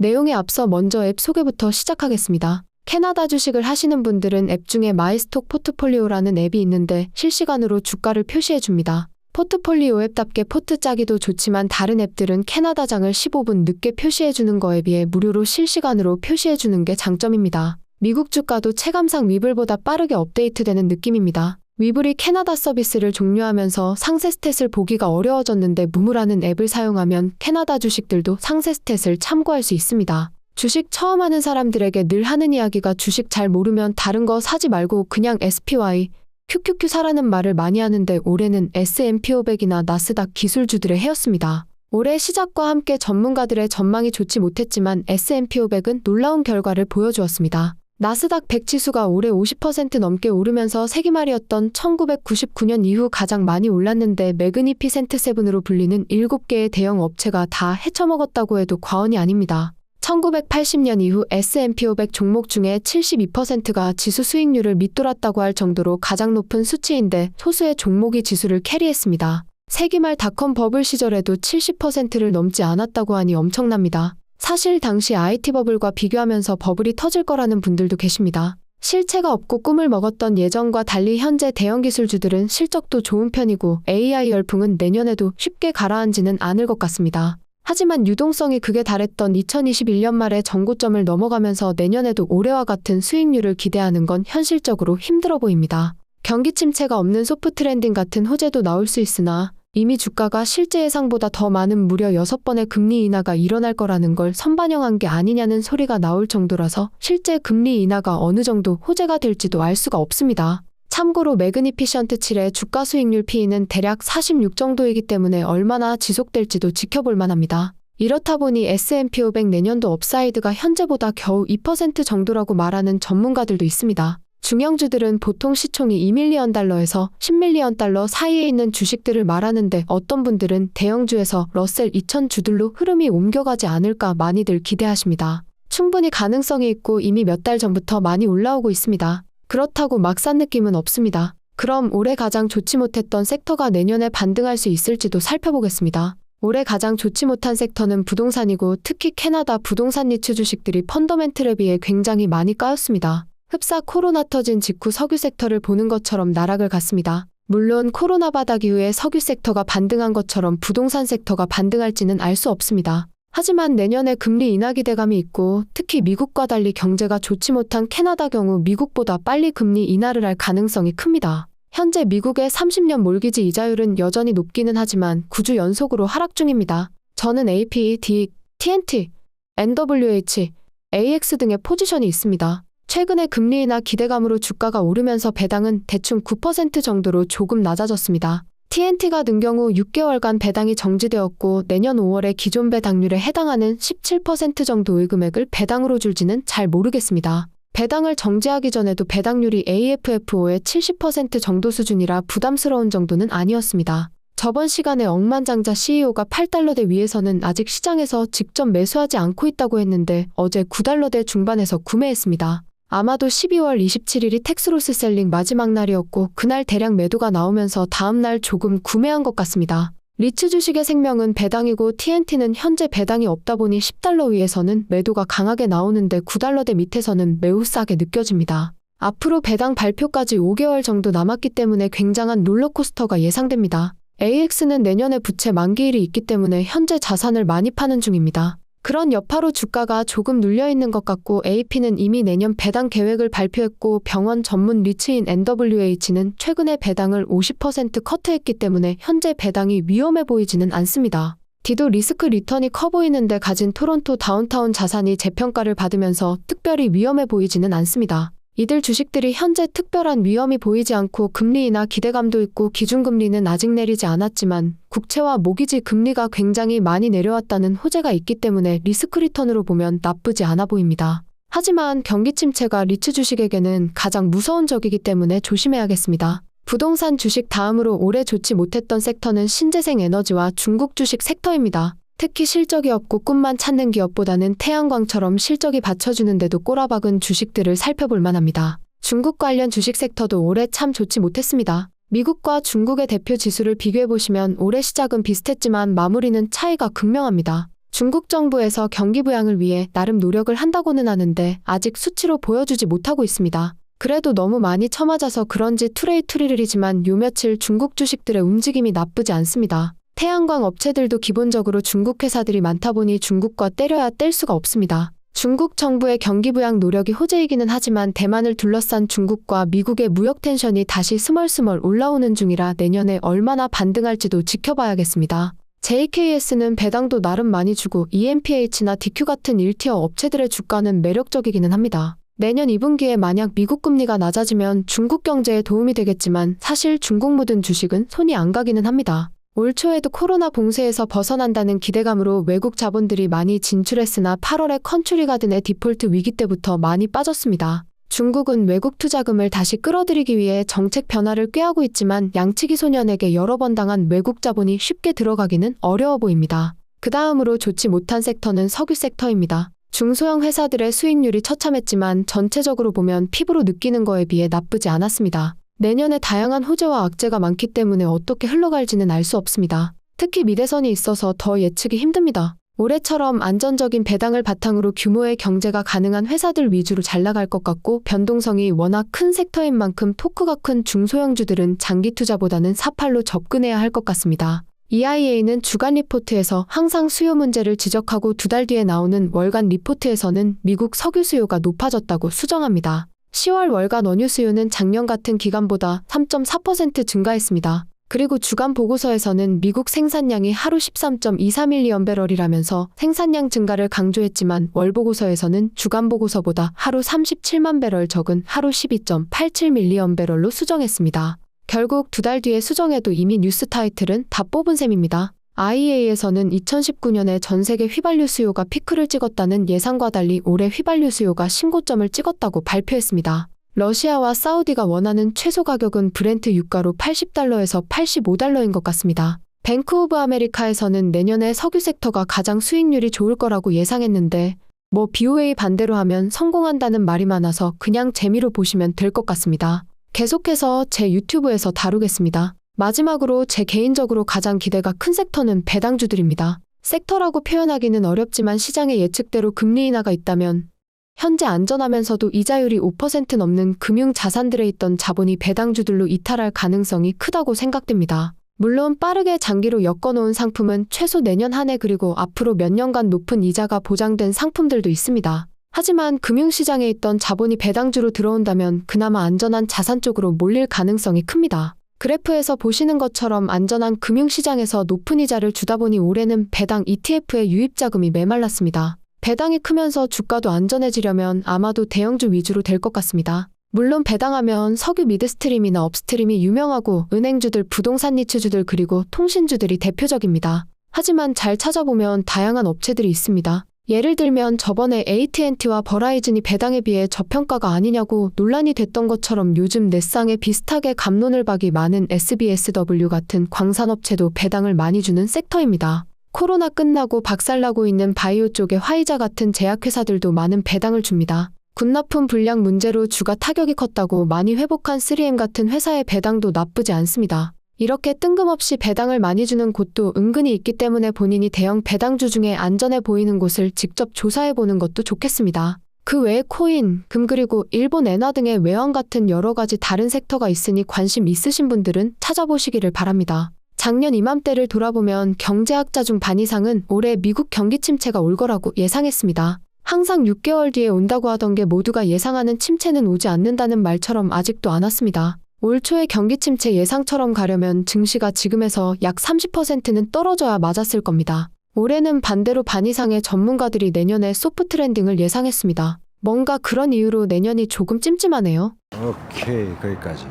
내용에 앞서 먼저 앱 소개부터 시작하겠습니다. 캐나다 주식을 하시는 분들은 앱 중에 마이스톡 포트폴리오라는 앱이 있는데 실시간으로 주가를 표시해 줍니다. 포트폴리오 앱답게 포트 짜기도 좋지만 다른 앱들은 캐나다장을 15분 늦게 표시해 주는 거에 비해 무료로 실시간으로 표시해 주는 게 장점입니다. 미국 주가도 체감상 위블보다 빠르게 업데이트되는 느낌입니다. 위블이 캐나다 서비스를 종료하면서 상세 스탯을 보기가 어려워졌는데 무무라는 앱을 사용하면 캐나다 주식들도 상세 스탯을 참고할 수 있습니다. 주식 처음 하는 사람들에게 늘 하는 이야기가 주식 잘 모르면 다른 거 사지 말고 그냥 SPY, QQQ 사라는 말을 많이 하는데 올해는 S&P 500이나 나스닥 기술주들의 해였습니다. 올해 시작과 함께 전문가들의 전망이 좋지 못했지만 S&P 500은 놀라운 결과를 보여주었습니다. 나스닥 100 지수가 올해 50% 넘게 오르면서 세기말이었던 1999년 이후 가장 많이 올랐는데 매그니피센트 세븐으로 불리는 7개의 대형 업체가 다 헤쳐먹었다고 해도 과언이 아닙니다. 1980년 이후 S&P 500 종목 중에 72%가 지수 수익률을 밑돌았다고 할 정도로 가장 높은 수치인데 소수의 종목이 지수를 캐리했습니다. 세기말 닷컴 버블 시절에도 70%를 넘지 않았다고 하니 엄청납니다. 사실 당시 IT 버블과 비교하면서 버블이 터질 거라는 분들도 계십니다. 실체가 없고 꿈을 먹었던 예전과 달리 현재 대형 기술주들은 실적도 좋은 편이고 AI 열풍은 내년에도 쉽게 가라앉지는 않을 것 같습니다. 하지만 유동성이 극에 달했던 2021년 말에 전고점을 넘어가면서 내년에도 올해와 같은 수익률을 기대하는 건 현실적으로 힘들어 보입니다. 경기 침체가 없는 소프트 랜딩 같은 호재도 나올 수 있으나 이미 주가가 실제 예상보다 더 많은 무려 6번의 금리 인하가 일어날 거라는 걸 선반영한 게 아니냐는 소리가 나올 정도라서 실제 금리 인하가 어느 정도 호재가 될지도 알 수가 없습니다. 참고로 매그니피션트 7의 주가 수익률 P는 대략 46 정도이기 때문에 얼마나 지속될지도 지켜볼 만합니다. 이렇다 보니 S&P 500 내년도 업사이드가 현재보다 겨우 2% 정도라고 말하는 전문가들도 있습니다. 중형주들은 보통 시총이 2밀리언 달러에서 10밀리언 달러 사이에 있는 주식들을 말하는데 어떤 분들은 대형주에서 러셀 2000 주들로 흐름이 옮겨가지 않을까 많이들 기대하십니다. 충분히 가능성이 있고 이미 몇 달 전부터 많이 올라오고 있습니다. 그렇다고 막 산 느낌은 없습니다. 그럼 올해 가장 좋지 못했던 섹터가 내년에 반등할 수 있을지도 살펴보겠습니다. 올해 가장 좋지 못한 섹터는 부동산이고 특히 캐나다 부동산 니츠 주식들이 펀더멘틀에 비해 굉장히 많이 까였습니다. 흡사 코로나 터진 직후 석유 섹터를 보는 것처럼 나락을 갔습니다. 물론 코로나 바닥 이후에 석유 섹터가 반등한 것처럼 부동산 섹터가 반등할지는 알 수 없습니다. 하지만 내년에 금리 인하 기대감이 있고 특히 미국과 달리 경제가 좋지 못한 캐나다 경우 미국보다 빨리 금리 인하를 할 가능성이 큽니다. 현재 미국의 30년 몰기지 이자율은 여전히 높기는 하지만 9주 연속으로 하락 중입니다. 저는 AP, D, TNT, NWH, AX 등의 포지션이 있습니다. 최근에 금리 인하 기대감으로 주가가 오르면서 배당은 대충 9% 정도로 조금 낮아졌습니다. TNT가 는 경우 6개월간 배당이 정지되었고 내년 5월에 기존 배당률에 해당하는 17% 정도의 금액을 배당으로 줄지는 잘 모르겠습니다. 배당을 정지하기 전에도 배당률이 AFFO의 70% 정도 수준이라 부담스러운 정도는 아니었습니다. 저번 시간에 억만장자 CEO가 8달러대 위에서는 아직 시장에서 직접 매수하지 않고 있다고 했는데 어제 9달러대 중반에서 구매했습니다. 아마도 12월 27일이 텍스로스 셀링 마지막 날이었고 그날 대량 매도가 나오면서 다음날 조금 구매한 것 같습니다. 리츠 주식의 생명은 배당이고 TNT는 현재 배당이 없다 보니 10달러 위에서는 매도가 강하게 나오는데 9달러대 밑에서는 매우 싸게 느껴집니다. 앞으로 배당 발표까지 5개월 정도 남았기 때문에 굉장한 롤러코스터가 예상됩니다. AX는 내년에 부채 만기일이 있기 때문에 현재 자산을 많이 파는 중입니다. 그런 여파로 주가가 조금 눌려 있는 것 같고 AP는 이미 내년 배당 계획을 발표했고 병원 전문 리츠인 NWH는 최근에 배당을 50% 커트했기 때문에 현재 배당이 위험해 보이지는 않습니다. 디도 리스크 리턴이 커 보이는데 가진 토론토 다운타운 자산이 재평가를 받으면서 특별히 위험해 보이지는 않습니다. 이들 주식들이 현재 특별한 위험이 보이지 않고 금리 인하 기대감도 있고 기준금리는 아직 내리지 않았지만 국채와 모기지 금리가 굉장히 많이 내려왔다는 호재가 있기 때문에 리스크 리턴으로 보면 나쁘지 않아 보입니다. 하지만 경기 침체가 리츠 주식에게는 가장 무서운 적이기 때문에 조심해야겠습니다. 부동산 주식 다음으로 올해 좋지 못했던 섹터는 신재생 에너지와 중국 주식 섹터입니다. 특히 실적이 없고 꿈만 찾는 기업보다는 태양광처럼 실적이 받쳐주는데도 꼬라박은 주식들을 살펴볼 만합니다. 중국 관련 주식 섹터도 올해 참 좋지 못했습니다. 미국과 중국의 대표 지수를 비교해보시면 올해 시작은 비슷했지만 마무리는 차이가 극명합니다. 중국 정부에서 경기 부양을 위해 나름 노력을 한다고는 하는데 아직 수치로 보여주지 못하고 있습니다. 그래도 너무 많이 쳐맞아서 그런지 투레이 투리를이지만 요 며칠 중국 주식들의 움직임이 나쁘지 않습니다. 태양광 업체들도 기본적으로 중국 회사들이 많다 보니 중국과 때려야 뗄 수가 없습니다. 중국 정부의 경기 부양 노력이 호재이기는 하지만 대만을 둘러싼 중국과 미국의 무역 텐션이 다시 스멀스멀 올라오는 중이라 내년에 얼마나 반등할지도 지켜봐야겠습니다. JKS는 배당도 나름 많이 주고 EMPH나 DQ 같은 1티어 업체들의 주가는 매력적이기는 합니다. 내년 2분기에 만약 미국 금리가 낮아지면 중국 경제에 도움이 되겠지만 사실 중국 묻은 주식은 손이 안 가기는 합니다. 올 초에도 코로나 봉쇄에서 벗어난다는 기대감으로 외국 자본들이 많이 진출했으나 8월에 컨츄리 가든의 디폴트 위기 때부터 많이 빠졌습니다. 중국은 외국 투자금을 다시 끌어들이기 위해 정책 변화를 꾀하고 있지만 양치기 소년에게 여러 번 당한 외국 자본이 쉽게 들어가기는 어려워 보입니다. 그 다음으로 좋지 못한 섹터는 석유 섹터입니다. 중소형 회사들의 수익률이 처참했지만 전체적으로 보면 피부로 느끼는 거에 비해 나쁘지 않았습니다. 내년에 다양한 호재와 악재가 많기 때문에 어떻게 흘러갈지는 알 수 없습니다. 특히 미대선이 있어서 더 예측이 힘듭니다. 올해처럼 안전적인 배당을 바탕으로 규모의 경제가 가능한 회사들 위주로 잘 나갈 것 같고 변동성이 워낙 큰 섹터인 만큼 토크가 큰 중소형주들은 장기 투자보다는 사팔로 접근해야 할 것 같습니다. EIA는 주간 리포트에서 항상 수요 문제를 지적하고 두 달 뒤에 나오는 월간 리포트에서는 미국 석유 수요가 높아졌다고 수정합니다. 10월 월간 원유 수요는 작년 같은 기간보다 3.4% 증가했습니다. 그리고 주간 보고서에서는 미국 생산량이 하루 13.23밀리언 배럴이라면서 생산량 증가를 강조했지만 월 보고서에서는 주간 보고서보다 하루 37만 배럴 적은 하루 12.87밀리언 배럴로 수정했습니다. 결국 두 달 뒤에 수정해도 이미 뉴스 타이틀은 다 뽑은 셈입니다. IEA에서는 2019년에 전 세계 휘발유 수요가 피크를 찍었다는 예상과 달리 올해 휘발유 수요가 신고점을 찍었다고 발표했습니다. 러시아와 사우디가 원하는 최소 가격은 브렌트 유가로 80달러에서 85달러인 것 같습니다. 뱅크 오브 아메리카에서는 내년에 석유 섹터가 가장 수익률이 좋을 거라고 예상했는데 뭐 BOA 반대로 하면 성공한다는 말이 많아서 그냥 재미로 보시면 될 것 같습니다. 계속해서 제 유튜브에서 다루겠습니다. 마지막으로 제 개인적으로 가장 기대가 큰 섹터는 배당주들입니다. 섹터라고 표현하기는 어렵지만 시장의 예측대로 금리 인하가 있다면 현재 안전하면서도 이자율이 5% 넘는 금융 자산들에 있던 자본이 배당주들로 이탈할 가능성이 크다고 생각됩니다. 물론 빠르게 장기로 엮어놓은 상품은 최소 내년 한 해 그리고 앞으로 몇 년간 높은 이자가 보장된 상품들도 있습니다. 하지만 금융시장에 있던 자본이 배당주로 들어온다면 그나마 안전한 자산 쪽으로 몰릴 가능성이 큽니다. 그래프에서 보시는 것처럼 안전한 금융시장에서 높은 이자를 주다 보니 올해는 배당 ETF의 유입자금이 메말랐습니다. 배당이 크면서 주가도 안전해지려면 아마도 대형주 위주로 될 것 같습니다. 물론 배당하면 석유 미드스트림이나 업스트림이 유명하고 은행주들, 부동산 니츠주들 그리고 통신주들이 대표적입니다. 하지만 잘 찾아보면 다양한 업체들이 있습니다. 예를 들면 저번에 AT&T와 버라이즌이 배당에 비해 저평가가 아니냐고 논란이 됐던 것처럼 요즘 넷상에 비슷하게 감론을 박이 많은 SBSW 같은 광산업체도 배당을 많이 주는 섹터입니다. 코로나 끝나고 박살나고 있는 바이오 쪽의 화이자 같은 제약회사들도 많은 배당을 줍니다. 군납품 불량 문제로 주가 타격이 컸다고 많이 회복한 3M 같은 회사의 배당도 나쁘지 않습니다. 이렇게 뜬금없이 배당을 많이 주는 곳도 은근히 있기 때문에 본인이 대형 배당주 중에 안전해 보이는 곳을 직접 조사해 보는 것도 좋겠습니다. 그 외에 코인, 금 그리고 일본 엔화 등의 외환 같은 여러 가지 다른 섹터가 있으니 관심 있으신 분들은 찾아보시기를 바랍니다. 작년 이맘때를 돌아보면 경제학자 중 반 이상은 올해 미국 경기 침체가 올 거라고 예상했습니다. 항상 6개월 뒤에 온다고 하던 게 모두가 예상하는 침체는 오지 않는다는 말처럼 아직도 안 왔습니다. 올 초에 경기 침체 예상처럼 가려면 증시가 지금에서 약 30%는 떨어져야 맞았을 겁니다. 올해는 반대로 반 이상의 전문가들이 내년에 소프트 랜딩을 예상했습니다. 뭔가 그런 이유로 내년이 조금 찜찜하네요. 오케이 거기까지